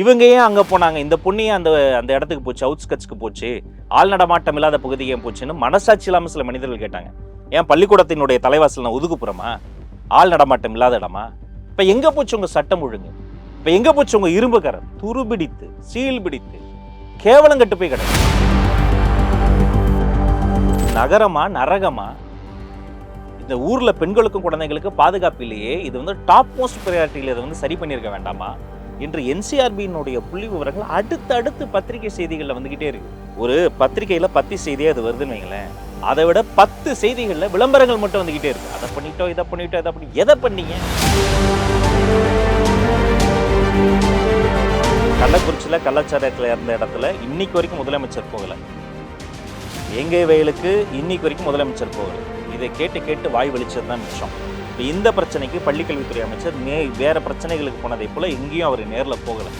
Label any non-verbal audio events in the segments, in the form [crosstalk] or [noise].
இவங்க ஏன் அங்கே போனாங்க? இந்த பொண்ணு அந்த அந்த இடத்துக்கு போச்சு? அவுட்ஸ்கட்ஸ்க்கு போச்சு? ஆள் நடமாட்டம் இல்லாத பகுதி ஏன் போச்சுன்னு மனசாட்சி இல்லாமல் சில மனிதர்கள் கேட்டாங்க. ஏன் பள்ளிக்கூடத்தினுடைய தலைவாசல் நான் ஒதுக்குப்புறமா? ஆள் நடமாட்டம் இல்லாத இடமா? இப்போ எங்கே போச்சு உங்கள் சட்டம் ஒழுங்கு? இப்போ எங்கே போச்சு உங்கள் இரும்பு கரம் துருபிடித்து சீல் பிடித்து கேவலம் கட்டு போய் கிடக்கு. நகரமா நரகமா? இந்த ஊரில் பெண்களுக்கும் குழந்தைங்களுக்கும் பாதுகாப்பு இல்லையே. இது வந்து டாப் மோஸ்ட் ப்ரையாரிட்டியில் இதை வந்து சரி பண்ணியிருக்க வேண்டாமா? இன்று என்சிஆர்பியினுடைய புள்ளி விவரங்கள் அடுத்தடுத்து பத்திரிகை செய்திகளில் வந்துகிட்டே இருக்கு. ஒரு பத்திரிகையில பத்து செய்தியே அது வருதுன்னு வைங்களேன். அதை விட பத்து செய்திகளில் விளம்பரங்கள் மட்டும் வந்துகிட்டே இருக்கு. அதை பண்ணிட்டோம் இதை பண்ணிட்டோம் இதை பண்ணி எதை பண்ணீங்க? கள்ளக்குறிச்சியில் கள்ளச்சாரத்தில் இருந்த இடத்துல இன்னைக்கு வரைக்கும் முதலமைச்சர் போகலை. எங்கே வயலுக்கு இன்னைக்கு வரைக்கும் முதலமைச்சர் போகல. இதை கேட்டு கேட்டு வாய் வெளிச்சது தான் மிச்சம். இந்த பிரச்சனைக்கு பள்ளிக்கல்வித்துறை அமைச்சர் மே வேறு பிரச்சனைகளுக்கு போனதை போல் எங்கேயும் அவர் நேரில் போகலை.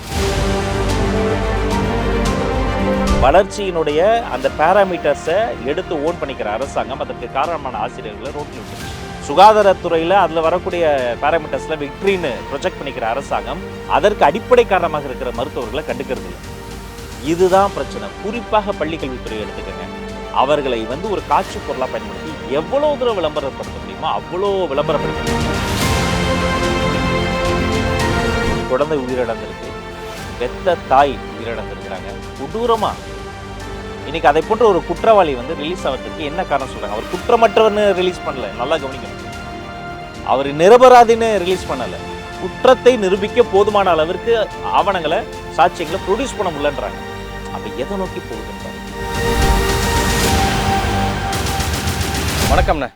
வளர்ச்சியினுடைய அந்த பேராமீட்டர்ஸை எடுத்து ஓன் பண்ணிக்கிற அரசாங்கம் அதற்கு காரணமான ஆசிரியர்களை ரோட்டில் விட்டு சுகாதாரத்துறையில் அதில் வரக்கூடிய பேராமீட்டர்ஸில் விக்ட்ரின்னு ப்ரொஜெக்ட் பண்ணிக்கிற அரசாங்கம் அதற்கு அடிப்படை காரணமாக இருக்கிற மருத்துவர்களை கண்டுக்கிறது இல்லை. இதுதான் பிரச்சனை. குறிப்பாக பள்ளிக்கல்வித்துறை எடுத்துக்கங்க. அவர்களை வந்து ஒரு காட்சி பொருளாக பயன்படுத்தி எவ்வளோ தூரம் விளம்பரப்படுத்த முடியுமோ அவ்வளோ விளம்பரப்படுத்த குழந்தை உயிரிழந்திருக்கு பெத்த தாய் உயிரிழந்திருக்கிறாங்க. கொடூரமாக இன்னைக்கு அதை போன்ற ஒரு குற்றவாளி வந்து ரிலீஸ் ஆகிறதுக்கு என்ன காரணம் சொல்கிறாங்க அவர் குற்றமற்றவர்னு ரிலீஸ் பண்ணல. நல்லா கவனிக்கணும். அவர் நிரபராதின்னு ரிலீஸ் பண்ணலை. குற்றத்தை நிரூபிக்க போதுமான அளவிற்கு ஆவணங்களை சாட்சியங்களை ப்ரொடியூஸ் பண்ண முடியலன்றாங்க. அப்போ எதை நோக்கி போகுதுன்றாங்க வணக்கம்ண்ணே.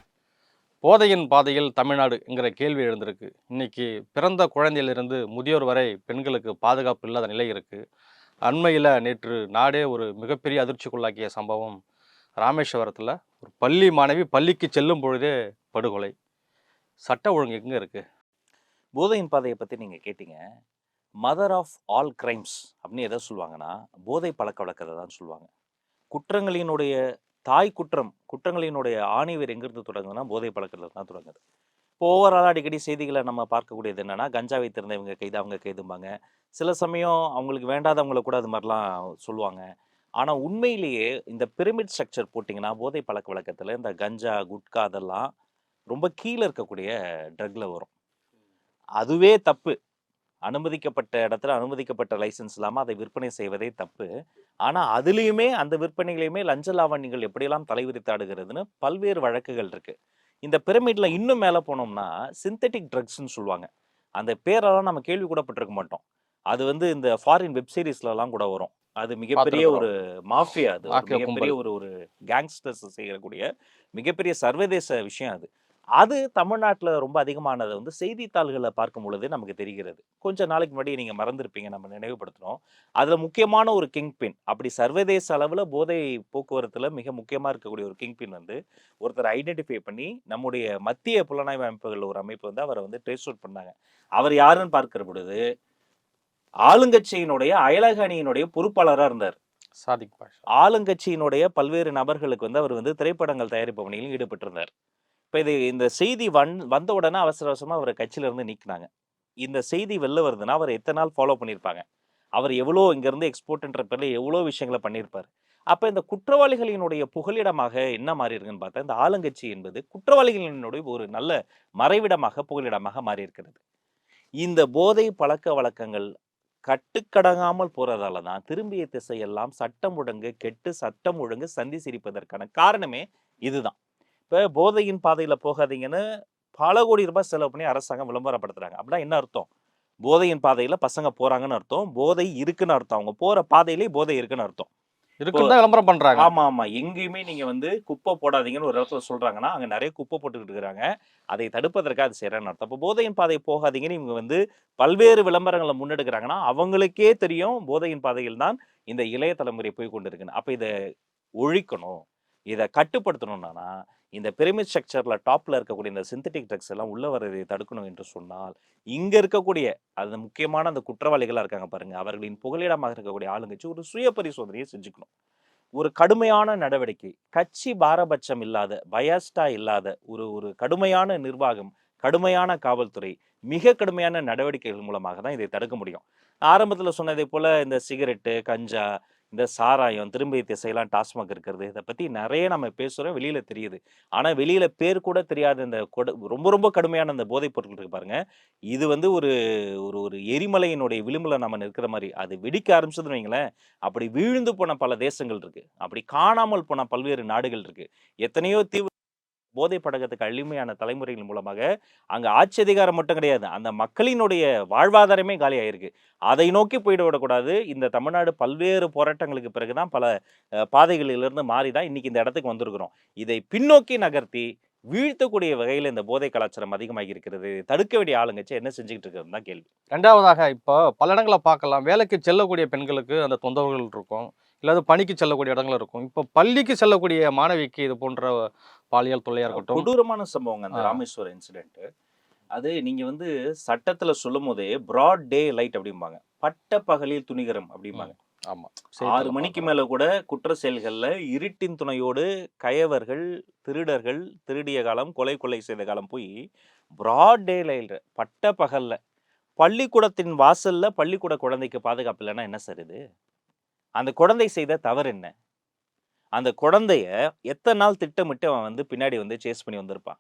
போதையின் பாதையில் தமிழ்நாடுங்கிற கேள்வி எழுந்திருக்கு. இன்னைக்கு பிறந்த குழந்தையிலிருந்து முதியோர் வரை பெண்களுக்கு பாதுகாப்பு இல்லாத நிலை இருக்கு. அண்மையில் நேற்று நாடே ஒரு மிகப்பெரிய அதிர்ச்சிக்குள்ளாக்கிய சம்பவம். ராமேஸ்வரத்தில் ஒரு பள்ளி மாணவி பள்ளிக்கு செல்லும் பொழுதே படுகொலை. சட்ட ஒழுங்கு எங்கே இருக்குது போதையின் பாதையை பற்றி நீங்கள் கேட்டீங்க. மதர் ஆஃப் ஆல் கிரைம்ஸ் அப்படின்னு எதை சொல்லுவாங்கன்னா போதை பழக்க வழக்கத்தை தான் சொல்லுவாங்க. குற்றங்களினுடைய தாய் குற்றம் குற்றங்களினுடைய ஆணிவர் எங்கிருந்து தொடங்குதுன்னா போதை பழக்கத்தில் தான் தொடங்குது. இப்போ ஓவராலாக அடிக்கடி செய்திகளை நம்ம பார்க்கக்கூடியது என்னென்னா கஞ்சா வைத்திருந்தவங்க கைது அவங்க கைதும்பாங்க. சில சமயம் அவங்களுக்கு வேண்டாதவங்கள கூட அது மாதிரிலாம் சொல்லுவாங்க. ஆனால் உண்மையிலேயே இந்த பிரமிட் ஸ்ட்ரக்சர் போட்டிங்கன்னா போதை பழக்க வழக்கத்தில் இந்த கஞ்சா குட்கா அதெல்லாம் ரொம்ப கீழே இருக்கக்கூடிய ட்ரக்ல வரும். அதுவே தப்பு. அனுமதிக்கப்பட்ட இடத்துல அனுமதிக்கப்பட்ட லைசென்ஸ் இல்லாமல் அதை விற்பனை செய்வதே தப்பு. ஆனால் அதுலேயுமே அந்த விற்பனைகளையுமே லஞ்ச லாவண்யங்கள் எப்படியெல்லாம் தலைவிரித்தாடுகிறதுன்னு பல்வேறு வழக்குகள் இருக்கு. இந்த பிரமிட்ல இன்னும் மேலே போனோம்னா சிந்தட்டிக் ட்ரக்ஸ்ன்னு சொல்லுவாங்க. அந்த பேரெல்லாம் நம்ம கேள்வி கூட பட்டிருக்க மாட்டோம். அது வந்து இந்த ஃபாரின் வெப் சீரிஸ்லலாம் கூட வரும். அது மிகப்பெரிய ஒரு மாஃபியா அது. மிகப்பெரிய ஒரு ஒரு கேங்ஸ்டர்ஸ் செய்யக்கூடிய மிகப்பெரிய சர்வதேச விஷயம் அது. அது தமிழ்நாட்டில் ரொம்ப அதிகமானது வந்து செய்தித்தாள்களை பார்க்கும் பொழுது நமக்கு தெரிகிறது. கொஞ்ச நாளைக்கு முன்னாடி நீங்கள் மறந்துருப்பீங்க நம்ம நினைவுபடுத்தினோம் அதில் முக்கியமான ஒரு கிங் பின் அப்படி சர்வதேச அளவில் போதை போக்குவரத்தில் மிக முக்கியமாக இருக்கக்கூடிய ஒரு கிங் பின் வந்து ஒருத்தர் ஐடென்டிஃபை பண்ணி நம்முடைய மத்திய புலனாய்வு அமைப்புகள் ஒரு அமைப்பு வந்து அவரை வந்து ட்ரேஸ் அவுட் பண்ணாங்க. அவர் யாருன்னு பார்க்கிற பொழுது ஆளுங்கட்சியினுடைய அயலக அணியினுடைய பொறுப்பாளராக இருந்தார். சாதிக் பாஷா. ஆளுங்கட்சியினுடைய பல்வேறு நபர்களுக்கு வந்து அவர் வந்து திரைப்படங்கள் தயாரிப்பு பணியிலும் ஈடுபட்டிருந்தார். இப்போ இது இந்த செய்தி வந் வந்த உடனே அவசர அவசரமாக அவரை கட்சியிலேருந்து நீக்கினாங்க. இந்த செய்தி வெளில வருதுன்னா அவர் எத்தனை நாள் ஃபாலோ பண்ணியிருப்பாங்க? அவர் எவ்வளோ இங்கேருந்து எக்ஸ்போர்ட்ன்ற பேரில் எவ்வளோ விஷயங்களை பண்ணியிருப்பார்? அப்போ இந்த குற்றவாளிகளினுடைய புகலிடமாக என்ன மாறி இருக்குன்னு பார்த்தா இந்த ஆளுங்கட்சி என்பது குற்றவாளிகளினுடைய ஒரு நல்ல மறைவிடமாக புகலிடமாக மாறி இருக்கிறது. இந்த போதை பழக்க வழக்கங்கள் கட்டுக்கடங்காமல் போறதால தான் திரும்பிய திசையெல்லாம் சட்டம் ஒழுங்கு கெட்டு சட்டம் ஒழுங்கு சந்தி சிரிப்பதற்கான காரணமே இதுதான் இப்போ போதையின் பாதையில போகாதீங்கன்னு பல கோடி ரூபாய் செலவு பண்ணி அரசாங்கம் விளம்பரப்படுத்துறாங்க. அப்படின்னா என்ன அர்த்தம்? போதையின் பாதையில பசங்க போறாங்கன்னு அர்த்தம். போதை இருக்குன்னு அர்த்தம். அவங்க போற பாதையிலே போதை இருக்குன்னு அர்த்தம். இருக்குன்னு தான் விளம்பரம் பண்றாங்க. ஆமா ஆமா. எங்கேயுமே நீங்க வந்து குப்பை போடாதீங்கன்னு ஒரு இடத்துல சொல்றாங்கன்னா அங்க நிறைய குப்பை போட்டுக்கிட்டு இருக்கிறாங்க. அதை தடுப்பதற்காக அது செய்யறேன்னு அர்த்தம். அப்போ போதையின் பாதை போகாதீங்கன்னு இவங்க வந்து பல்வேறு விளம்பரங்களை முன்னெடுக்கிறாங்கன்னா அவங்களுக்கே தெரியும் போதையின் பாதையில் தான் இந்த இளைய தலைமுறை போய் கொண்டு இருக்குன்னு அப்ப இதை ஒழிக்கணும். இதை கட்டுப்படுத்தணும்னா இந்த பிரமிட் ஸ்ட்ரக்சரில் டாப்பில் இருக்கக்கூடிய இந்த சிந்தட்டிக் ட்ரக்ஸ் எல்லாம் உள்ள வரதை தடுக்கணும் என்று சொன்னால் இங்கே இருக்கக்கூடிய அது முக்கியமான அந்த குற்றவாளிகளாக இருக்காங்க பாருங்கள் அவர்களின் புகலிடமாக இருக்கக்கூடிய ஆளுங்கட்சி ஒரு சுய பரிசோதனையை செஞ்சுக்கணும். ஒரு கடுமையான நடவடிக்கை கட்சி பாரபட்சம் இல்லாத பயாஸ்டா இல்லாத ஒரு ஒரு கடுமையான நிர்வாகம் கடுமையான காவல்துறை மிக கடுமையான நடவடிக்கைகள் மூலமாக தான் இதை தடுக்க முடியும். ஆரம்பத்தில் சொன்னதை போல இந்த சிகரெட்டு கஞ்சா இந்த சாராயம் திரும்பி திசையெல்லாம் டாஸ்மாக் இருக்கிறது இதை பற்றி நிறைய நம்ம பேசுகிறோம் வெளியில் தெரியுது. ஆனால் வெளியில் பேர் கூட தெரியாத இந்த கொட ரொம்ப ரொம்ப கடுமையான அந்த போதைப் பொருட்கள் இருக்கு பாருங்க. இது வந்து ஒரு ஒரு ஒரு எரிமலையினுடைய விளிம்பில் நம்ம நிற்கிற மாதிரி. அது வெடிக்க ஆரம்பிச்சதுன்னு வைங்களேன் அப்படி வீழ்ந்து போன பல தேசங்கள் இருக்குது அப்படி காணாமல் போன பல்வேறு நாடுகள் இருக்குது எத்தனையோ தீவு போதை பழக்கத்துக்கு அழிமையான தலைமுறைகள் மூலமாக அங்கே ஆட்சி அதிகாரம் மட்டும் கிடையாது. அந்த மக்களினுடைய வாழ்வாதாரமே காலியாயிருக்கு. அதை நோக்கி போயிட விடக்கூடாது. இந்த தமிழ்நாடு பல்வேறு போராட்டங்களுக்கு பிறகுதான் பல பாதைகளிலிருந்து மாறி தான் இன்னைக்கு இந்த இடத்துக்கு வந்திருக்கிறோம். இதை பின்னோக்கி நகர்த்தி வீழ்த்தக்கூடிய வகையில் இந்த போதை கலாச்சாரம் அதிகமாகி இருக்கிறது. தடுக்க வேண்டிய ஆளுங்கச்சு என்ன செஞ்சுக்கிட்டு இருக்கிறது தான் கேள்வி. ரெண்டாவதாக இப்போ பல இடங்களை பார்க்கலாம். வேலைக்கு செல்லக்கூடிய பெண்களுக்கு அந்த தொந்தரவுகள் இருக்கும். இல்லாத பணிக்கு செல்லக்கூடிய இடங்கள் இருக்கும். இப்போ பள்ளிக்கு செல்லக்கூடிய மாணவிக்கு இது போன்ற பாலியல் தொல்லையா இருக்கட்டும். கொடூரமான சம்பவங்க அந்த. ராமேஸ்வரம் இன்சிடென்ட் அது நீங்க வந்து சட்டத்துல சொல்லும் போதே பிராட் டே லைட் அப்படிம்பாங்க. பட்ட பகலில் துணிகரம் அப்படிம்பாங்க. ஆமா. ஆறு மணிக்கு மேல கூட குற்ற செயல்கள்ல இருட்டின் துணையோடு கயவர்கள் திருடர்கள் திருடிய காலம் கொலை கொலை செய்த காலம் போய் பிராட் டே லைட் பட்ட பகல்ல பள்ளிக்கூடத்தின் வாசல்ல பள்ளிக்கூட குழந்தைக்கு பாதுகாப்பு இல்லைன்னா என்ன சார் இது? அந்த குழந்தை செய்த தவறு என்ன? அந்த குழந்தைய எத்தனை நாள் திட்டமிட்டு அவன் வந்து பின்னாடி வந்து சேஸ் பண்ணி வந்திருப்பான்?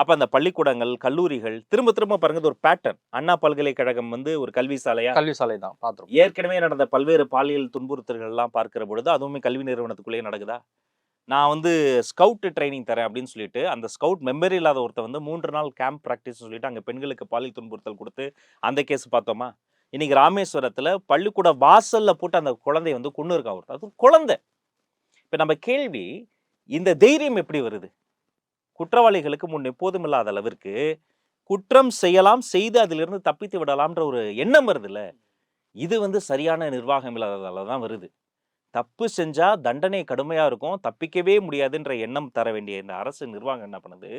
அப்ப அந்த பள்ளிக்கூடங்கள் கல்லூரிகள் திரும்ப திரும்ப பாருங்க ஒரு பேட்டர்ன் அண்ணா பல்கலைக்கழகம் வந்து ஒரு கல்வி சாலையா? கல்வி சாலை தான் பார்த்துருக்கோம் ஏற்கனவே நடந்த பல்வேறு பாலியல் துன்புறுத்தல்கள் எல்லாம் பார்க்கிற பொழுது அதுவுமே கல்வி நிறுவனத்துக்குள்ளேயே நடக்குதா? நான் வந்து ஸ்கவுட் ட்ரைனிங் தரேன் அப்படின்னு சொல்லிட்டு அந்த ஸ்கவுட் மெம்பரி இல்லாத ஒருத்தன் வந்து மூன்று நாள் கேம்ப் ப்ராக்டிஸ் சொல்லிட்டு அங்கே பெண்களுக்கு பாலியல் துன்புறுத்தல் கொடுத்து அந்த கேஸ் பார்த்தோமா? இன்னைக்கு ராமேஸ்வரத்தில் பள்ளிக்கூட வாசல்ல போட்டு அந்த குழந்தைய வந்து கொண்டு இருக்கான் ஒருத்தன். அது குழந்தை. இப்போ நம்ம கேள்வி இந்த தைரியம் எப்படி வருது? குற்றவாளிகளுக்கு முன் எப்போதும் இல்லாத அளவிற்கு குற்றம் செய்யலாம் செய்து அதிலிருந்து தப்பித்து விடலாம்ன்ற ஒரு எண்ணம் வருதுல்ல? இது வந்து சரியான நிர்வாகம் இல்லாததால தான் வருது. தப்பு செஞ்சால் தண்டனை கடுமையாக இருக்கும் தப்பிக்கவே முடியாதுன்ற எண்ணம் தர வேண்டிய இந்த அரசு நிர்வாகம் என்ன பண்ணுது?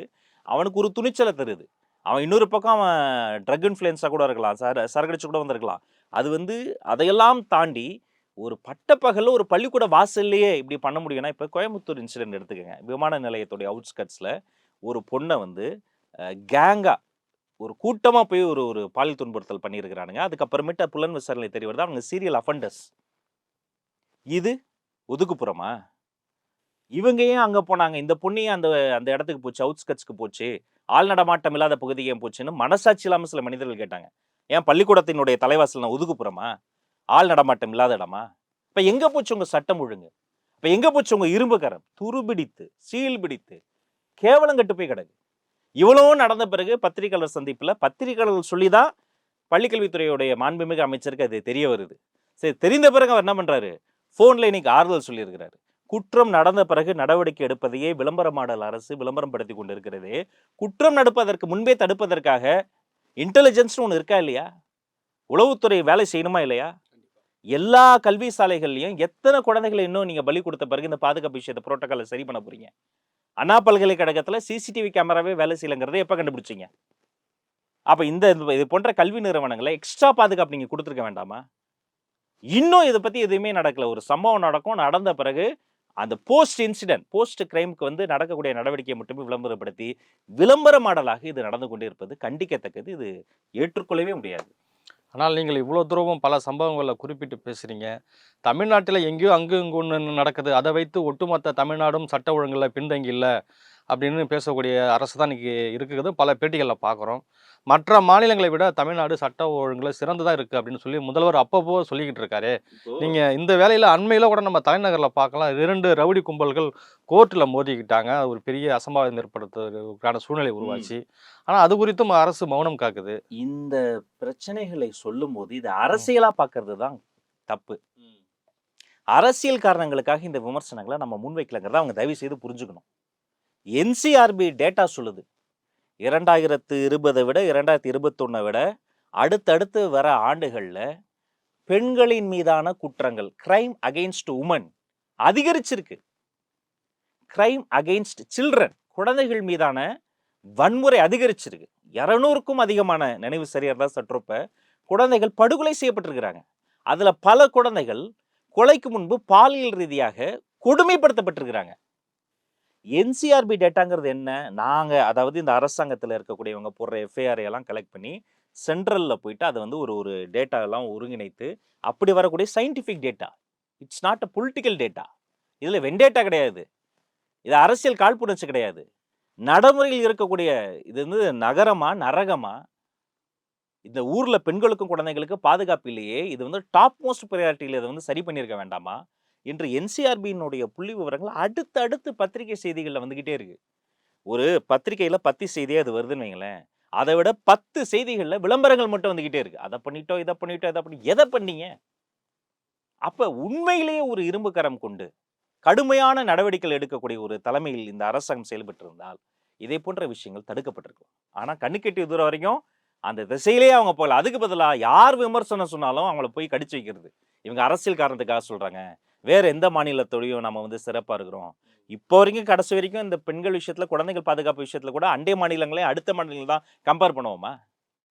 அவனுக்கு ஒரு துணிச்சலை தருது. அவன் இன்னொரு பக்கம் அவன் ட்ரக் இன்ஃப்ளூயன்ஸாக கூட இருக்கலாம் சர சரகடிச்சு கூட வந்திருக்கலாம். அது வந்து அதையெல்லாம் தாண்டி ஒரு பட்டப்பகலில் ஒரு பள்ளிக்கூட வாசல்லையே இப்படி பண்ண முடியும்னா இப்போ கோயம்புத்தூர் இன்சிடென்ட் எடுத்துக்கோங்க. விமான நிலையத்துடைய அவுட்ஸ்கட்ஸில் ஒரு பொண்ணை வந்து கேங்காக ஒரு கூட்டமாக போய் ஒரு ஒரு பாலியல் துன்புறுத்தல் பண்ணியிருக்கிறானுங்க. அதுக்கப்புறமேட்டு புலன் விசாரணை தெரிய வருது. அவங்க சீரியல் அஃபண்டர்ஸ் இது ஒதுக்குப்புறமா? இவங்க ஏன் அங்கே போனாங்க? இந்த பொண்ணையும் அந்த அந்த இடத்துக்கு போச்சு? அவுட்ஸ்கட்ஸ்க்கு போச்சு? ஆள் நடமாட்டம் இல்லாத பகுதிக்கு ஏன் போச்சுன்னு மனசாட்சி இல்லாமல் சில மனிதர்கள் கேட்டாங்க. ஏன் பள்ளிக்கூடத்தினுடைய தலைவாசல் நான் ஒதுக்குப்புறமா? ஆள் நடமாட்டம் இல்லாத இடமா? இப்போ எங்கே போச்சு உங்கள் சட்டம் ஒழுங்கு? இப்போ எங்கே போச்சு உங்கள் இரும்புக்கரம் துருபிடித்து சீல் பிடித்து கேவலம் கட்டு போய் கிடக்கு. இவ்வளோ நடந்த பிறகு பத்திரிகையாளர் சந்திப்பில் பத்திரிகையாளர்கள் சொல்லி தான் பள்ளிக்கல்வித்துறையுடைய மாண்புமிகு அமைச்சருக்கு அது தெரிய வருது. சரி தெரிந்த பிறகு அவர் என்ன பண்ணுறாரு ஃபோனில் இன்னைக்கு ஆறுதல் சொல்லியிருக்கிறாரு. குற்றம் நடந்த பிறகு நடவடிக்கை எடுப்பதையே விளம்பர மாடல் அரசு விளம்பரம் படுத்தி கொண்டு இருக்கிறதே குற்றம் நடப்பதற்கு முன்பே தடுப்பதற்காக இன்டெலிஜென்ஸ்னு ஒன்று இருக்கா இல்லையா? உளவுத்துறை வேலை செய்யணுமா இல்லையா? எல்லா கல்வி சாலைகள்லையும் எத்தனை குழந்தைகளை இன்னும் நீங்கள் பலி கொடுத்த பிறகு இந்த பாதுகாப்பு விஷயத்தை புரோட்டோக்காலை சரி பண்ண போறீங்க? அண்ணா பல்கலைக்கழகத்தில் சிசிடிவி கேமராவே வேலை செய்யலைங்கிறத எப்போ கண்டுபிடிச்சீங்க? அப்போ இந்த இந்த- இது போன்ற கல்வி நிறுவனங்களை எக்ஸ்ட்ரா பாதுகாப்பு நீங்கள் கொடுத்துருக்க வேண்டாமா? இன்னும் இதை பற்றி எதுவுமே நடக்கல. ஒரு சம்பவம் நடக்கும். நடந்த பிறகு அந்த போஸ்ட் இன்சிடென்ட் போஸ்ட் கிரைமுக்கு வந்து நடக்கக்கூடிய நடவடிக்கையை மட்டுமே விளம்பரப்படுத்தி விளம்பர மாடலாக இது நடந்து கொண்டே இருப்பது கண்டிக்கத்தக்கது. இது ஏற்றுக்கொள்ளவே முடியாது. ஆனால் நீங்கள் இவ்வளோ தூரமும் பல சம்பவங்களை குறிப்பிட்டு பேசுகிறீங்க தமிழ்நாட்டில் எங்கேயோ அங்கு இங்கு ஒன்று நடக்குது. அதை வைத்து ஒட்டுமொத்த தமிழ்நாடும் சட்ட ஒழுங்கில் பின்தங்கி இல்லை அப்படின்னு பேசக்கூடிய அரசு தான் இன்றைக்கி இருக்குது பல பேட்டிகளில் பார்க்குறோம் மற்ற மாநிலங்களை விட தமிழ்நாடு சட்ட ஒழுங்கில் சிறந்ததாக இருக்குது அப்படின்னு சொல்லி முதல்வர் அப்பப்போ சொல்லிக்கிட்டு இருக்காரு. நீங்கள் இந்த வேலையில் அண்மையில் கூட நம்ம தலைநகரில் பார்க்கலாம் இரண்டு ரவுடி கும்பல்கள் கோர்ட்டில் மோதிக்கிட்டாங்க. அது ஒரு பெரிய அசம்பாவிதம் ஏற்படுத்துறதுக்கான சூழ்நிலை உருவாச்சு. ஆனால் அது குறித்தும் அரசு மௌனம் காக்குது. இந்த பிரச்சனைகளை சொல்லும்போது இது அரசியலா பார்க்கிறது தான் தப்பு. அரசியல் காரணங்களுக்காக இந்த விமர்சனங்களை நம்ம முன்வைக்கலங்கிறத அவங்க தயவு செய்து புரிஞ்சுக்கணும். என்சிஆர்பி டேட்டா சொல்லுது. இரண்டாயிரத்து இருபதை விட இரண்டாயிரத்தி இருபத்தொன்னை விட அடுத்தடுத்து வர ஆண்டுகளில் பெண்களின் மீதான குற்றங்கள் கிரைம் அகெயின்ஸ்ட் உமன் அதிகரிச்சிருக்கு. கிரைம் அகெயின்ஸ்ட் சில்ட்ரன் குழந்தைகள் மீதான வன்முறை அதிகரிச்சிருக்கு. இரநூறுக்கும் அதிகமான நினைவு சரியாக இருந்தால் சற்றொப்ப குழந்தைகள் படுகொலை செய்யப்பட்டிருக்கிறாங்க. அதில் பல குழந்தைகள் கொலைக்கு முன்பு பாலியல் ரீதியாக கொடுமைப்படுத்தப்பட்டிருக்கிறாங்க. என்சிஆர்பி டேட்டாங்கிறது என்ன? நாங்கள் அதாவது இந்த அரசாங்கத்தில் இருக்கக்கூடியவங்க போடுற எஃப்ஐஆர் எல்லாம் கலெக்ட் பண்ணி சென்ட்ரலில் போயிட்டு அதை வந்து ஒரு ஒரு டேட்டா எல்லாம் ஒருங்கிணைத்து அப்படி வரக்கூடிய scientific data it's not a political data இதில் வெண்டேட்டா கிடையாது. இது அரசியல் காழ்ப்புணர்ச்சி கிடையாது. நடைமுறையில் இருக்கக்கூடிய இது வந்து நகரமா நரகமா? இந்த ஊரில் பெண்களுக்கும் குழந்தைகளுக்கு பாதுகாப்பு இல்லையே. இது வந்து டாப் மோஸ்ட் ப்ரையாரிட்டியில் இதை வந்து சரி பண்ணியிருக்க வேண்டாமா? இன்று என்சிஆர்பியினுடைய புள்ளி விவரங்கள் அடுத்து அடுத்து பத்திரிகை செய்திகளில் வந்துக்கிட்டே இருக்கு. ஒரு பத்திரிகையில் பத்து செய்தியே அது வருதுன்னு வைங்களேன் அதை விட பத்து செய்திகளில் விளம்பரங்கள் மட்டும் வந்துக்கிட்டே இருக்கு. அதை பண்ணிட்டோம் இதை பண்ணிட்டோம் இதை பண்ணி எதை பண்ணீங்க? அப்ப உண்மையிலேயே ஒரு இரும்பு கரம் கொண்டு கடுமையான நடவடிக்கைகள் எடுக்கக்கூடிய ஒரு தலைமையில் இந்த அரசாங்கம் செயல்பட்டிருந்தால் இதே போன்ற விஷயங்கள் தடுக்கப்பட்டிருக்கும். ஆனா கண்ணுக்கெட்டி தூரம் வரைக்கும் அந்த திசையிலேயே அவங்க போகல. அதுக்கு பதிலாக யார் விமர்சனம் சொன்னாலும் அவங்கள போய் கடிச்சு வைக்கிறது. இவங்க அரசியல் காரணத்துக்காக சொல்றாங்க. வேற எந்த மாநிலத்தோடையும் நம்ம வந்து சிறப்பா இருக்கிறோம். இப்போ வரைக்கும் கடைசி வரைக்கும் இந்த பெண்கள் விஷயத்துல குழந்தைகள் பாதுகாப்பு விஷயத்துல கூட அண்டை மாநிலங்களே அடுத்த மாநிலங்கள் தான் கம்பேர் பண்ணுவோமா?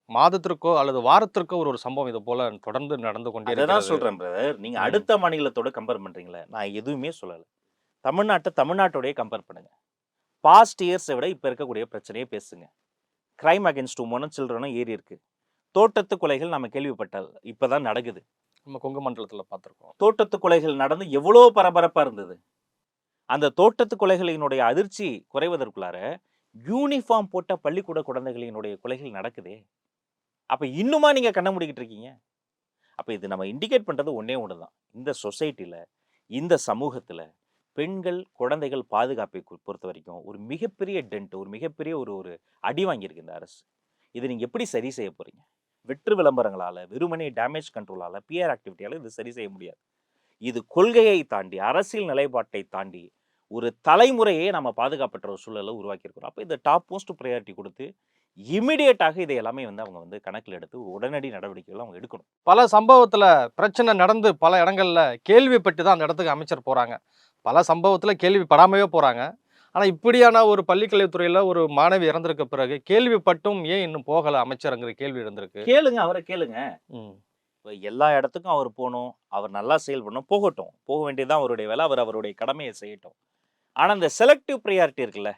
மாதத்திற்கோ அல்லது வாரத்திற்கோ ஒரு ஒரு சம்பவம் இது போல தொடர்ந்து நடந்து கொண்டே இருக்கிறது. சொல்றேன் பிரதர் நீங்க ம். அடுத்த மாநிலத்தோட கம்பேர் பண்றீங்களே? நான் எதுவுமே சொல்லல. தமிழ்நாட்டை தமிழ்நாட்டோடய கம்பேர் பண்ணுங்க. பாஸ்ட் இயர்ஸை விட இப்ப இருக்கக்கூடிய பிரச்சனையே பேசுங்க. கிரைம் அகேன்ஸ்ட் உமனும் சில்ட்ரனும் ஏறி இருக்கு. தோட்டத்து கொலைகள் நம்ம கேள்விப்பட்டது இப்பதான் நடக்குது. நம்ம கொங்கு மண்டலத்தில் பார்த்துருக்கோம் தோட்டத்து கொலைகள் நடந்து எவ்வளோ பரபரப்பாக இருந்தது. அந்த தோட்டத்து கொலைகளினுடைய அதிர்ச்சி குறைவதற்குள்ளார யூனிஃபார்ம் போட்ட பள்ளிக்கூட குழந்தைகளினுடைய கொலைகள் நடக்குதே. அப்போ இன்னுமா நீங்கள் கண்ண முடிக்கிட்டு இருக்கீங்க? அப்போ இது நம்ம இண்டிகேட் பண்ணுறது ஒன்றே ஒன்று தான் இந்த சொசைட்டியில் இந்த சமூகத்தில் பெண்கள் குழந்தைகள் பாதுகாப்பை பொறுத்த வரைக்கும் ஒரு மிகப்பெரிய டென்ட் ஒரு மிகப்பெரிய ஒரு ஒரு அடி வாங்கியிருக்கு இந்த அரசு. இதை நீங்கள் எப்படி சரி செய்ய போகிறீங்க வெற்று விளம்பரங்களால் வெறுமனே டேமேஜ் கண்ட்ரோலால் பிஆர் ஆக்டிவிட்டியால் இது சரி செய்ய முடியாது. இது கொள்கையை தாண்டி அரசியல் நிலைப்பாட்டை தாண்டி ஒரு தலைமுறையே நம்ம பாதுகாப்பற்ற ஒரு சூழலை உருவாக்கியிருக்கிறோம். அப்போ இந்த டாப் மோஸ்ட் ப்ரையாரிட்டி கொடுத்து இமிடியேட்டாக இதை எல்லாமே வந்து அவங்க வந்து கணக்கில் எடுத்து உடனடி நடவடிக்கைகள் அவங்க எடுக்கணும். பல சம்பவத்தில் பிரச்சனை நடந்து பல இடங்களில் கேள்விப்பட்டு தான் அந்த இடத்துக்கு அமைச்சர் போகிறாங்க பல சம்பவத்தில் கேள்விப்படாமவே போகிறாங்க ஆனா இப்படியான ஒரு பள்ளிக்கல்வித்துறையில ஒரு மாணவி இறந்திருக்க பிறகு கேள்விப்பட்டும் ஏன் இன்னும் போகல அமைச்சருங்கிற கேள்வி இருந்திருக்கு கேளுங்க அவரை கேளுங்க. இப்போ எல்லா இடத்துக்கும் அவர் போகணும் அவர் நல்லா செயல்படணும் போகட்டும். போக வேண்டியதுதான் அவருடைய வேலை அவர் அவருடைய கடமையை செய்யட்டும். ஆனால் இந்த செலக்டிவ் ப்ரியாரிட்டி இருக்குல்ல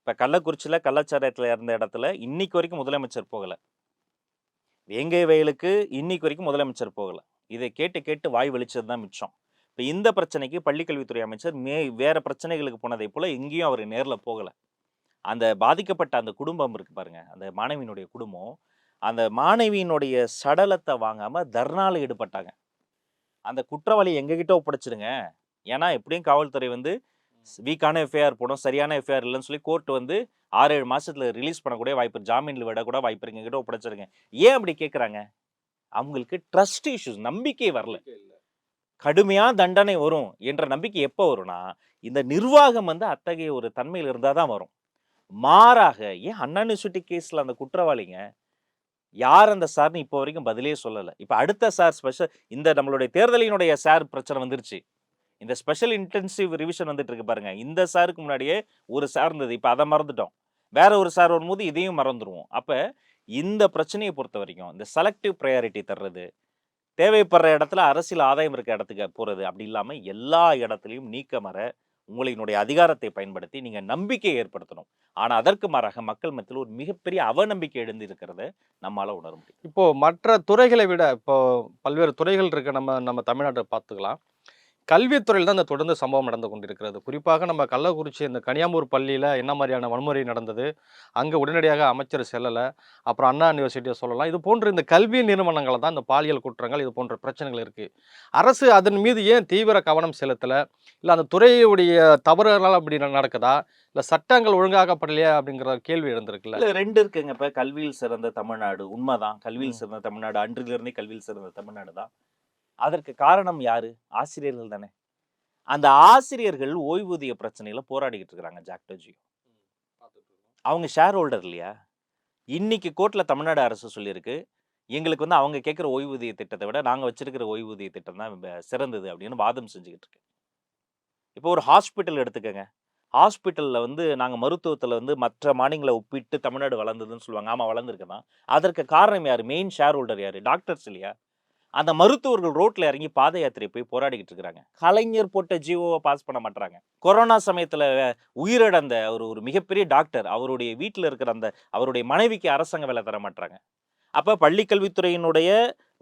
இப்போ கள்ளக்குறிச்சியில் கள்ளச்சாராயத்தில் இறந்த இடத்துல இன்னைக்கு வரைக்கும் முதலமைச்சர் போகலை. வேங்கை வயலுக்கு இன்னைக்கு வரைக்கும் முதலமைச்சர் போகலை. இதை கேட்டு கேட்டு வாய் வெளிச்சது தான் மிச்சம். இப்போ இந்த பிரச்சனைக்கு பள்ளிக்கல்வித்துறை அமைச்சர் மே வேற பிரச்சனைகளுக்கு போனதை போல எங்கேயும் அவர் நேரில் போகலை. அந்த பாதிக்கப்பட்ட அந்த குடும்பம் இருக்கு பாருங்க அந்த மாணவியினுடைய குடும்பம் அந்த மாணவியினுடைய சடலத்தை வாங்காம தர்ணால ஈடுபட்டாங்க. அந்த குற்றவாளி எங்ககிட்ட ஒப்படைச்சிடுங்க ஏன்னா எப்படியும் காவல்துறை வந்து வீக்கான எஃப்ஐஆர் போடும் சரியான எஃப்ஐஆர் இல்லைன்னு சொல்லி கோர்ட் வந்து ஆறு ஏழு மாசத்துல ரிலீஸ் பண்ணக்கூடிய வாய்ப்பு. ஜாமீன்ல விட கூட வாய்ப்பு இருக்கு. எங்ககிட்ட ஒப்படைச்சிருங்க. ஏன் அப்படி கேட்குறாங்க அவங்களுக்கு ட்ரஸ்ட் இஷ்யூஸ் நம்பிக்கை வரல. கடுமையான தண்டனை வரும் என்ற நம்பிக்கை எப்போ வரும்னா இந்த நிர்வாகம் வந்து அத்தகைய ஒரு தன்மையில் இருந்தால் தான் வரும். மாறாக ஏன் அண்ணா யூனிவர்சிட்டி கேஸில் அந்த குற்றவாளிங்க யார் அந்த சார்னு இப்போ வரைக்கும் பதிலே சொல்லலை. இப்போ அடுத்த சார் ஸ்பெஷல் இந்த நம்மளுடைய தேர்தலினுடைய சார் பிரச்சனை வந்துருச்சு. இந்த ஸ்பெஷல் இன்டென்சிவ் ரிவிஷன் வந்துட்டு இருக்கு பாருங்க. இந்த சாருக்கு முன்னாடியே ஒரு சார் இருந்தது. இப்போ அதை மறந்துட்டோம். வேற ஒரு சார் வரும்போது இதையும் மறந்துடுவோம் அப்போ இந்த பிரச்சனையை பொறுத்த வரைக்கும் இந்த செலக்டிவ் ப்ரையாரிட்டி தர்றது தேவைப்படுற இடத்துல அரசியல் ஆதாயம் இருக்க இடத்துக்கு போகிறது அப்படி இல்லாமல் எல்லா இடத்துலையும் நீக்க மர உங்களினுடைய அதிகாரத்தை பயன்படுத்தி நீங்கள் நம்பிக்கையை ஏற்படுத்தணும். ஆனால் அதற்கு மாறாக மக்கள் மத்தியில் ஒரு மிகப்பெரிய அவநம்பிக்கை எழுந்து இருக்கிறத நம்மால உணர முடியும். இப்போது மற்ற துறைகளை விட இப்போ பல்வேறு துறைகள் இருக்க நம்ம நம்ம தமிழ்நாட்டை பார்த்துக்கலாம். கல்வித்துறையில் தான் இந்த தொடர்ந்து சம்பவம் நடந்து கொண்டிருக்கிறது. குறிப்பாக நம்ம கள்ளக்குறிச்சி இந்த கனியாமூர் பள்ளியில் என்ன மாதிரியான வன்முறை நடந்தது அங்கே உடனடியாக அமைச்சர் செல்லலை அப்புறம் அண்ணா யூனிவர்சிட்டியை சொல்லலாம். இது போன்ற இந்த கல்வி நிறுவனங்களை தான் இந்த பாலியல் குற்றங்கள் இது போன்ற பிரச்சனைகள் இருக்குது அரசு அதன் மீது ஏன் தீவிர கவனம் செலுத்தலை? இல்லை அந்த துறையுடைய தவறுகளால் அப்படி நடக்குதா? இல்லை சட்டங்கள் ஒழுங்காக்கப்படலையா அப்படிங்கிற கேள்வி எழுந்திருக்குல்ல. இல்ல ரெண்டு இருக்குங்க. இப்ப கல்வியில் சிறந்த தமிழ்நாடு உண்மைதான். கல்வியில். சிறந்த தமிழ்நாடு அன்றிலிருந்தே கல்வியில் சிறந்த தமிழ்நாடு தான் அதற்கு காரணம் யாரு? ஆசிரியர்கள் தானே. அந்த ஆசிரியர்கள் ஓய்வூதிய பிரச்சனையில போராடிக்கிட்டு இருக்கிறாங்க ஜாக்டோஜியோ அவங்க ஷேர் ஹோல்டர் இல்லையா? இன்னைக்கு கோர்ட்ல தமிழ்நாடு அரசு சொல்லியிருக்கு எங்களுக்கு வந்து அவங்க கேட்குற ஓய்வூதிய திட்டத்தை விட நாங்கள் வச்சிருக்கிற ஓய்வூதிய திட்டம் தான் சிறந்தது அப்படின்னு வாதம் செஞ்சுக்கிட்டு இருக்கு. இப்போ ஒரு ஹாஸ்பிட்டல் எடுத்துக்கோங்க. ஹாஸ்பிட்டலில் வந்து நாங்கள் மருத்துவத்தில் வந்து மற்ற மாநிலங்களை ஒப்பிட்டு தமிழ்நாடு வளர்ந்ததுன்னு சொல்லுவாங்க. ஆமாம் வளர்ந்துருக்கு தான் அதற்கு காரணம் யார்? மெயின் ஷேர் ஹோல்டர் யார்? டாக்டர்ஸ் இல்லையா? அந்த மருத்துவர்கள் ரோட்டில் இறங்கி பாத யாத்திரை போய் போராடிக்கிட்டு இருக்கிறாங்க. கலைஞர் போட்ட ஜிஓவை பாஸ் பண்ண மாட்டாங்க கொரோனா சமயத்தில் உயிரிழந்த ஒரு ஒரு மிகப்பெரிய டாக்டர் அவருடைய வீட்டில் இருக்கிற அந்த அவருடைய மனைவிக்கு அரசாங்க வேலை தர மாட்டாங்க அப்போ பள்ளிக்கல்வித்துறையினுடைய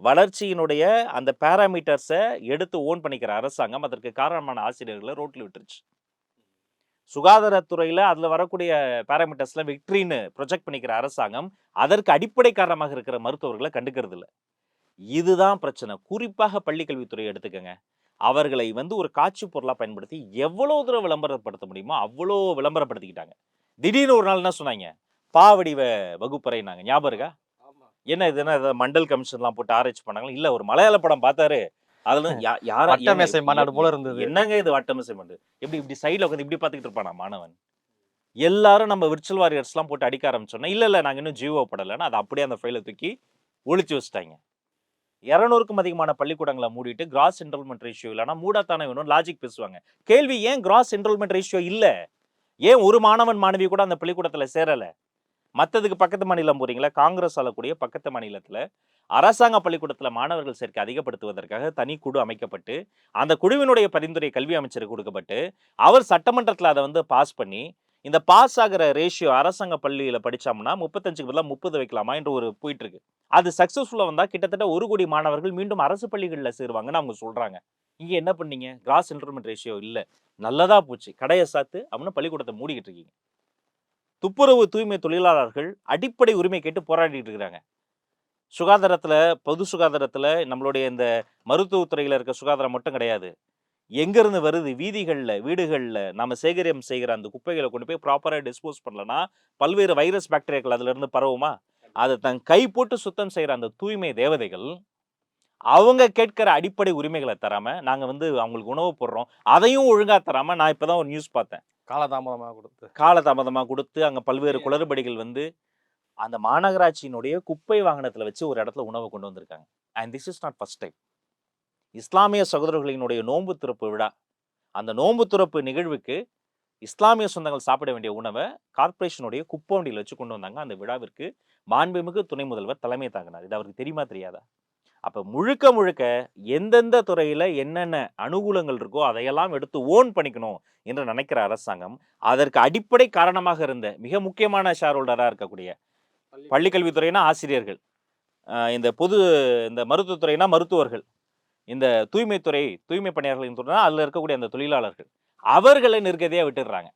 வளர்ச்சியினுடைய அந்த பேராமீட்டர்ஸை எடுத்து ஓன் பண்ணிக்கிற அரசாங்கம் அதற்கு காரணமான ஆசிரியர்களை ரோட்டில் விட்டுருச்சு. சுகாதாரத்துறையில் அதில் வரக்கூடிய பேராமீட்டர்ஸ்ல விக்ட்ரின்னு ப்ரொஜெக்ட் பண்ணிக்கிற அரசாங்கம் அதற்கு அடிப்படை காரணமாக இருக்கிற மருத்துவர்களை கண்டுக்கிறது இல்லை இதுதான் பிரச்சனை. குறிப்பாக பள்ளிக்கல்வித்துறை எடுத்துக்கங்க. அவர்களை வந்து ஒரு காட்சி பொருளா பயன்படுத்தி எவ்வளவு தூரம் விளம்பரப்படுத்த முடியுமோ அவ்வளோ விளம்பரப்படுத்திக்கிட்டாங்க. திடீர்னு ஒரு நாள் என்ன சொன்னாங்க? பாவடிவ வகுப்பறைனாங்க ஞாபகம் இருக்கா? என்ன இதுன்னா ஏதாவது மண்டல் கமிஷன்லாம் போட்டு ஆராய்ச்சி பண்ணாங்களா? இல்ல ஒரு மலையாள படம் பார்த்தாரு. அதுல [laughs] யாரா வட்டமேசை மாநாடு போல இருந்தது. என்னங்க இது வட்டமேசை மாநாடு? எப்படி இப்படி சைடுல உட்காந்து இப்படி பார்த்துக்கிட்டு இருப்பானா மாணவன்? எல்லாரும் நம்ம விர்ச்சுவல் வாரியர்ஸ்லாம் போட்டு அடிக்க ஆரம்பிச்சோன்னா இல்ல இல்ல நாங்க இன்னும் ஜீவோ படலைன்னா அதை அப்படியே அந்த ஃபைலை தூக்கி ஒளிச்சு வச்சுட்டாங்க. இரநூறுக்கும் அதிகமான பள்ளிக்கூடங்களை மூடிட்டு கிராஸ் என்ரோல்மெண்ட் ரேஷியோ இல்லைனா மூடத்தானே வேணும் லாஜிக் பேசுவாங்க. கேள்வி ஏன் கிராஸ் என்ரோல்மெண்ட் ரேஷியோ இல்லை? ஏன் ஒரு மாணவன் மாணவி கூட அந்த பள்ளிக்கூடத்தில் சேரலை? மற்றதுக்கு பக்கத்து மாநிலம் போகிறீங்களா காங்கிரஸ் ஆளக்கூடிய பக்கத்து மாநிலத்தில் அரசாங்க பள்ளிக்கூடத்தில் மாணவர்கள் சேர்க்கை அதிகப்படுத்துவதற்காக தனி குழு அமைக்கப்பட்டு அந்த குழுவினுடைய பரிந்துரை கல்வி அமைச்சருக்கு கொடுக்கப்பட்டு அவர் சட்டமன்றத்தில் அதை வந்து பாஸ் பண்ணி இந்த பாஸ் ஆகிற ரேஷியோ அரசாங்க பள்ளியில் படிச்சோம்னா முப்பத்தஞ்சுக்கு பதிலாக முப்பது வைக்கலாமா என்று ஒரு போயிட்டுருக்கு அது சக்ஸஸ்ஃபுல்லாக வந்தால் கிட்டத்தட்ட ஒரு கோடி மாணவர்கள் மீண்டும் அரசு பள்ளிகளில் சேருவாங்கன்னு அவங்க சொல்றாங்க. இங்கே என்ன பண்ணீங்க? கிராஸ் என்ரோல்மெண்ட் ரேஷியோ இல்லை. நல்லதா போச்சு. கடையை சாத்து அப்படின்னு பள்ளிக்கூடத்தை மூடிக்கிட்டு இருக்கீங்க. துப்புரவு தூய்மை தொழிலாளர்கள் அடிப்படை உரிமை கேட்டு போராடிட்டு இருக்கிறாங்க. சுகாதாரத்துல பொது சுகாதாரத்துல நம்மளுடைய இந்த மருத்துவத்துறையில் இருக்க சுகாதாரம் மட்டும் கிடையாது. எங்க இருந்து வருது? வீதிகள்ல வீடுகள்ல நம்ம சேகரியம் செய்கிற அந்த குப்பைகளை கொண்டு போய் ப்ராப்பரா டிஸ்போஸ் பண்ணலனா பல்வேறு வைரஸ் பாக்டீரியாக்கள் அதுல இருந்து பரவுமா அதை தன் கை போட்டு சுத்தம் செய்யற அந்த தூய்மை தேவதைகள் அவங்க கேட்கிற அடிப்படை உரிமைகளை தராம நாங்க வந்து அவங்களுக்கு உணவு போடுறோம். அதையும் ஒழுங்கா தராம நான் இப்பதான் ஒரு நியூஸ் பார்த்தேன். காலதாமதமாக கொடுத்து. காலதாமதமாக கொடுத்து அங்கே பல்வேறு குளறுபடிகள் வந்து அந்த மாநகராட்சியினுடைய குப்பை வாகனத்தில் வச்சு ஒரு இடத்துல உணவை கொண்டு வந்திருக்காங்க. And this is not first time இஸ்லாமிய சகோதரர்களினுடைய நோன்பு திறப்பு விழா. அந்த நோன்பு திறப்பு நிகழ்வுக்கு இஸ்லாமிய சொந்தங்கள் சாப்பிட வேண்டிய உணவை கார்ப்பரேஷனுடைய குப்பை வண்டியில் வச்சு கொண்டு வந்தாங்க. அந்த விழாவிற்கு மாண்புமிகு துணை முதல்வர் தலைமை தாங்கினார். இது அவருக்கு தெரியுமா தெரியாதா? அப்ப முழுக்க முழுக்க எந்தெந்த துறையில என்னென்ன அனுகூலங்கள் இருக்கோ அதையெல்லாம் எடுத்து ஓன் பண்ணிக்கணும் என்று நினைக்கிற அரசாங்கம் அதற்கு அடிப்படை காரணமாக இருந்த மிக முக்கியமான ஷேர் ஹோல்டராக இருக்கக்கூடிய பள்ளிக்கல்வித்துறைனா ஆசிரியர்கள் இந்த பொது இந்த மருத்துவத்துறைனா மருத்துவர்கள் இந்த தூய்மைத்துறை தூய்மை பணியாளர்கள் சொன்னால் அதில் இருக்கக்கூடிய அந்த தொழிலாளர்கள் அவர்களை நிற்கதையாக விட்டுடுறாங்க.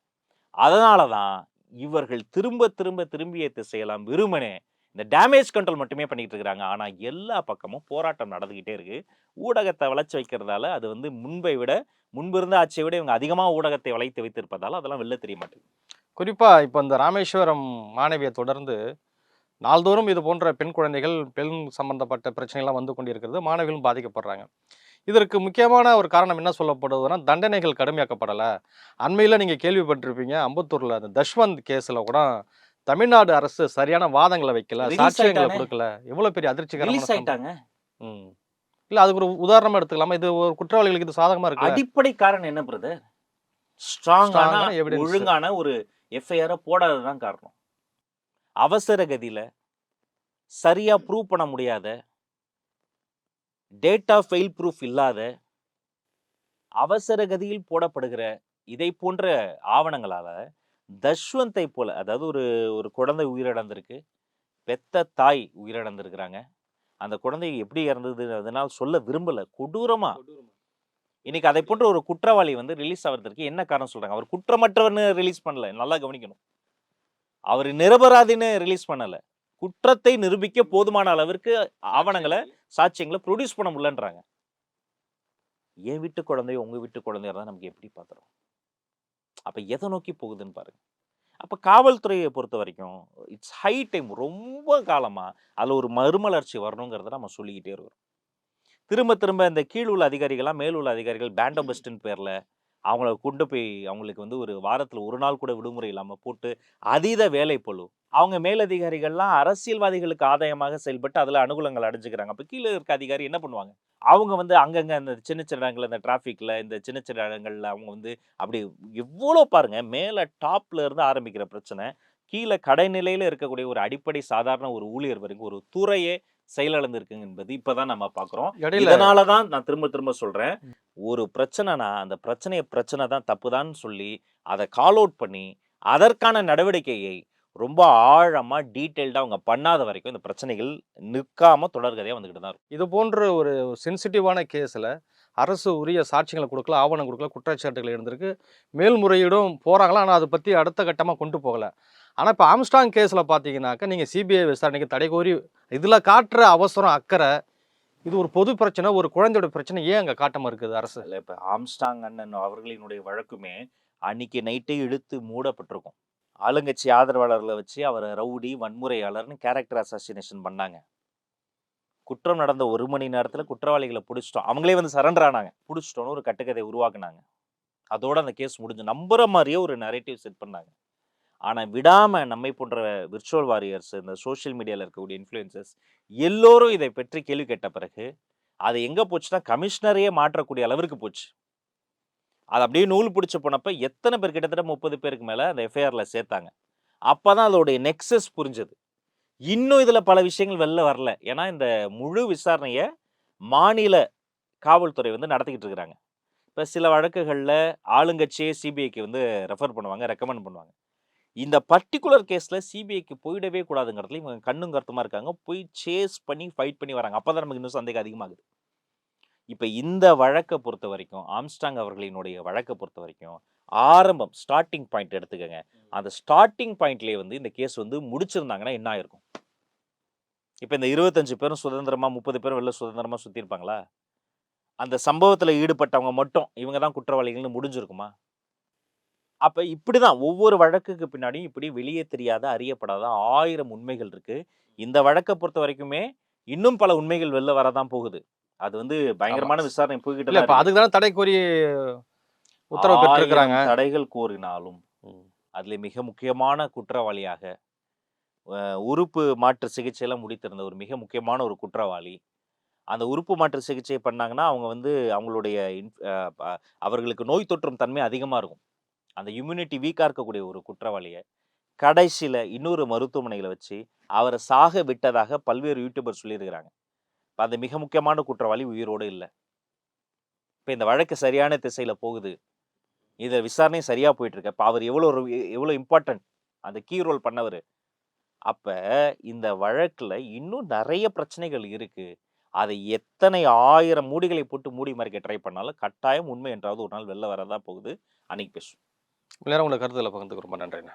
அதனால தான் இவர்கள் திரும்ப திரும்ப திரும்பிய திசையெல்லாம் வெறுமனே இந்த டேமேஜ் கண்ட்ரோல் மட்டுமே பண்ணிட்டு இருக்கிறாங்க. ஆனால் எல்லா பக்கமும் போராட்டம் நடந்துக்கிட்டே இருக்கு. ஊடகத்தை வளைச்சு வைக்கிறதால அது வந்து முன்பை விட முன்பிருந்த ஆட்சியை விட இவங்க அதிகமாக ஊடகத்தை வளைத்து வைத்திருப்பதால் அதெல்லாம் வெளில தெரிய மாட்டேங்குது. குறிப்பாக இப்போ இந்த ராமேஸ்வரம் மாணவியை தொடர்ந்து நாள்தோறும் இது போன்ற பெண் குழந்தைகள் பெண் சம்பந்தப்பட்ட பிரச்சனைகள்லாம் வந்து கொண்டிருக்கிறது. மாணவிகளும் பாதிக்கப்படுறாங்க. இதற்கு முக்கியமான ஒரு காரணம் என்ன சொல்லப்படுதுன்னா தண்டனைகள் கடுமையாக்கப்படலை. அண்மையில் நீங்கள் கேள்விப்பட்டிருப்பீங்க அம்பத்தூரில் அந்த தஷ்வந்த் கேஸில் கூட தமிழ்நாடு அரசு சரியான வாதங்களை வைக்கல சாட்சியங்களை. கொடுக்கல. எவ்வளோ பெரிய அதிர்ச்சிகரமான ம். இல்லை அதுக்கு ஒரு உதாரணமா எடுத்துக்கலாமா? இது ஒரு குற்றவாளிகளுக்கு இது சாதகமாக இருக்கு அடிப்படை காரணம் என்ன பிரதர் ஸ்ட்ராங்கான. ஒழுங்கான ஒரு எஃப்ஐஆரை போடாததுதான் காரணம். அவசர கதியில சரியா ப்ரூவ் பண்ண முடியாத டேட்டா ஃபெயில் ப்ரூஃப் இல்லாத அவசர கதியில் போடப்படுகிற இதை போன்ற ஆவணங்களால தஷ்வந்தை போல அதாவது ஒரு ஒரு குழந்தை உயிரிழந்திருக்கு பெத்த தாய் உயிரிழந்திருக்கிறாங்க. அந்த குழந்தை எப்படி இறந்தது அதனால் சொல்ல விரும்பல. கொடூரமா. இன்னைக்கு அதை போன்ற ஒரு குற்றவாளி வந்து ரிலீஸ் ஆகிறதுக்கு என்ன காரணம் சொல்றாங்க? அவர் குற்றமற்றவர்னு ரிலீஸ் பண்ணல. நல்லா கவனிக்கணும். அவர் நிரபராதின்னு ரிலீஸ் பண்ணல. குற்றத்தை நிரூபிக்க போதுமான அளவிற்கு ஆவணங்களை சாட்சியங்களை ப்ரொடியூஸ் பண்ண முடியலன்றாங்க. என் வீட்டு குழந்தையோ உங்க வீட்டு குழந்தையா இருந்தா நமக்கு எப்படி பாத்துறோம் அப்ப எதை நோக்கி போகுதுன்னு பாருங்க. அப்ப காவல்துறையை பொறுத்த வரைக்கும் இட்ஸ் ஹை டைம் ரொம்ப காலமா அதுல ஒரு மறுமலர்ச்சி வரணுங்கிறத நம்ம சொல்லிக்கிட்டே இருக்கிறோம் திரும்ப திரும்ப இந்த கீழ் உள்ள அதிகாரிகள்லாம் மேல் உள்ள அதிகாரிகள் பேண்டோபஸ்டின் பேர்ல அவங்கள கொண்டு போய் அவங்களுக்கு வந்து ஒரு வாரத்துல ஒரு நாள் கூட விடுமுறை இல்லாம போட்டு அதீத வேலை பளு அவங்க மேலதிகாரிகள்லாம் அரசியல்வாதிகளுக்கு ஆதாயமாக செயல்பட்டு அதுல அனுகூலங்கள் அடைஞ்சுக்கிறாங்க. அப்ப கீழே இருக்க அதிகாரி என்ன பண்ணுவாங்க? அவங்க வந்து அங்கங்க அந்த சின்ன சின்ன இடங்கள்ல இந்த டிராஃபிக்ல இந்த சின்ன சின்ன இடங்கள்ல அவங்க வந்து அப்படி எவ்வளோ பாருங்க மேல டாப்ல இருந்து ஆரம்பிக்கிற பிரச்சனை கீழே கடைநிலையில இருக்கக்கூடிய ஒரு அடிப்படை சாதாரண ஒரு ஊழியர் வரைக்கும் ஒரு துறையே செயலிழந்திருக்குங்க என்பது இப்பதான் நம்ம பார்க்குறோம் இதனால தான் நான் திரும்ப திரும்ப சொல்றேன். ஒரு பிரச்சனைனா அந்த பிரச்சனையை பிரச்சனை தான் தப்புதான்னு சொல்லி அதை கால் அவுட் பண்ணி அதற்கான நடவடிக்கையை ரொம்ப ஆழமாக டீட்டெயில்டாக அவங்க பண்ணாத வரைக்கும் இந்த பிரச்சனைகள் நிற்காம தொடர்கதையாக வந்துகிட்டு தான் இருக்கும். இது போன்ற ஒரு சென்சிட்டிவான கேஸில் அரசு உரிய சாட்சிகளை கொடுக்கல ஆவணம் கொடுக்கல குற்றச்சாட்டுகள் இருந்திருக்கு மேல்முறையீடும் போகிறாங்களா ஆனால் அதை பற்றி அடுத்த கட்டமாக கொண்டு போகலை. ஆனால் இப்போ ஆம்ஸ்டாங் கேஸில் பார்த்தீங்கன்னாக்கா நீங்கள் சிபிஐ விசாரணைக்கு தடை கோரி இதில் காட்டுற அவசரம் அக்கறை இது ஒரு பொது பிரச்சனை ஒரு குழந்தையோட பிரச்சனை ஏன் அங்கே காட்டமாக இருக்குது அரசு? இல்லை இப்போ ஆம்ஸ்டாங் அண்ணன் அவர்களினுடைய வழக்குமே அன்னைக்கு நைட்டே இழுத்து மூடப்பட்டிருக்கும். ஆளுங்கட்சி ஆதரவாளர்களை வச்சு அவரை ரவுடி வன்முறையாளர்னு கேரக்டர் அசாசினேஷன் பண்ணாங்க. குற்றம் நடந்த ஒரு மணி நேரத்தில் குற்றவாளிகளை பிடிச்சிட்டோம். அவங்களே வந்து சரண்டர் ஆனாங்க. பிடிச்சிட்டோன்னு ஒரு கட்டுக்கதை உருவாக்குனாங்க. அதோட அந்த கேஸ் முடிஞ்சு நம்புற மாதிரியே ஒரு நரேட்டிவ் செட் பண்ணாங்க. ஆனால் விடாமல் நம்மை போன்ற விர்ச்சுவல் வாரியர்ஸ் இந்த சோஷியல் மீடியாவில் இருக்கக்கூடிய இன்ஃப்ளூயன்சஸ் எல்லோரும் இதை பற்றி கேள்வி கேட்ட பிறகு அது எங்கே போச்சுன்னா கமிஷனரையே மாற்றக்கூடிய அளவிற்கு போச்சு. அது அப்படியே நூல் பிடிச்சி போனப்போ எத்தனை பேர்? கிட்டத்தட்ட முப்பது பேருக்கு மேலே அந்த எஃப்ஐஆரில் சேர்த்தாங்க. அப்போ தான் அதோடைய நெக்ஸஸ் புரிஞ்சது. இன்னும் இதில் பல விஷயங்கள் வெளில வரல. ஏன்னா இந்த முழு விசாரணையை மாநில காவல்துறை வந்து நடத்திக்கிட்டு இருக்கிறாங்க. இப்போ சில வழக்குகளில் ஆளுங்கட்சியே சிபிஐக்கு வந்து ரெஃபர் பண்ணுவாங்க ரெக்கமெண்ட் பண்ணுவாங்க. இந்த பர்டிகுலர் கேஸில் சிபிஐக்கு போயிடவே கூடாதுங்கிறதுல இவங்க கண்ணும் கருத்துமா இருக்காங்க. போய் சேஸ் பண்ணி ஃபைட் பண்ணி வராங்க. அப்போ தான் நமக்கு இன்னும் சந்தேகம் அதிகமாகுது. இப்போ இந்த வழக்கை பொறுத்த வரைக்கும் ஆம்ஸ்டாங் அவர்களினுடைய வழக்கை பொறுத்த வரைக்கும் ஆரம்பம் ஸ்டார்டிங் பாயிண்ட் எடுத்துக்கங்க. அந்த ஸ்டார்டிங் பாயிண்ட்லேயே வந்து இந்த கேஸ் வந்து முடிச்சிருந்தாங்கன்னா என்ன ஆயிருக்கும்? இப்போ இந்த இருபத்தஞ்சு பேரும் சுதந்திரமா முப்பது பேரும் வெளில சுதந்திரமா சுற்றிருப்பாங்களா அந்த சம்பவத்தில் ஈடுபட்டவங்க மட்டும் இவங்க தான் குற்றவாளிகள்னு முடிஞ்சிருக்குமா? அப்போ இப்படி தான் ஒவ்வொரு வழக்குக்கு பின்னாடியும் இப்படி வெளியே தெரியாத அறியப்படாத ஆயிரம் உண்மைகள் இருக்கு. இந்த வழக்கை பொறுத்த வரைக்குமே இன்னும் பல உண்மைகள் வெளில வரதான் போகுது. அது வந்து பயங்கரமான விசாரணை போய்கிட்டு இப்போ. அதுக்கு தானே தடை கோரி உத்தரவு பெற்றிருக்கிறாங்க. தடைகள் கோரினாலும். அதுல மிக முக்கியமான குற்றவாளியாக உறுப்பு மாற்று சிகிச்சையெல்லாம் முடித்திருந்த ஒரு மிக முக்கியமான ஒரு குற்றவாளி. அந்த உறுப்பு மாற்று சிகிச்சை பண்ணாங்கன்னா அவங்க வந்து அவங்களுடைய ப- அவர்களுக்கு நோய் தொற்றும் தன்மை அதிகமாக இருக்கும். அந்த இம்யூனிட்டி வீக்காக இருக்கக்கூடிய ஒரு குற்றவாளியை கடைசியில் இன்னொரு மருத்துவமனையில் வச்சு அவரை சாக விட்டதாக பல்வேறு யூடியூபர் சொல்லியிருக்கிறாங்க. இப்போ அந்த மிக முக்கியமான குற்றவாளி உயிரோடு இல்லை. இப்போ இந்த வழக்கு சரியான திசையில் போகுது. இதை விசாரணை சரியாக போயிட்டு இப்போ அவர் எவ்வளோ ஒரு எவ்வளோ இம்பார்ட்டன்ட் அந்த கீ ரோல் பண்ணவர். அப்போ இந்த வழக்கில் இன்னும் நிறைய பிரச்சனைகள் இருக்குது அதை எத்தனை ஆயிரம் மூடிகளை போட்டு மூடி மறைக்க ட்ரை பண்ணாலும் கட்டாயம் உண்மை என்றாவது ஒரு நாள் வெளில வரதான் போகுது. அன்னைக்கு பேசும் நேரம் உங்களை கருத்துல பகிர்ந்துக்கு ரொம்ப நன்றிண்ணா.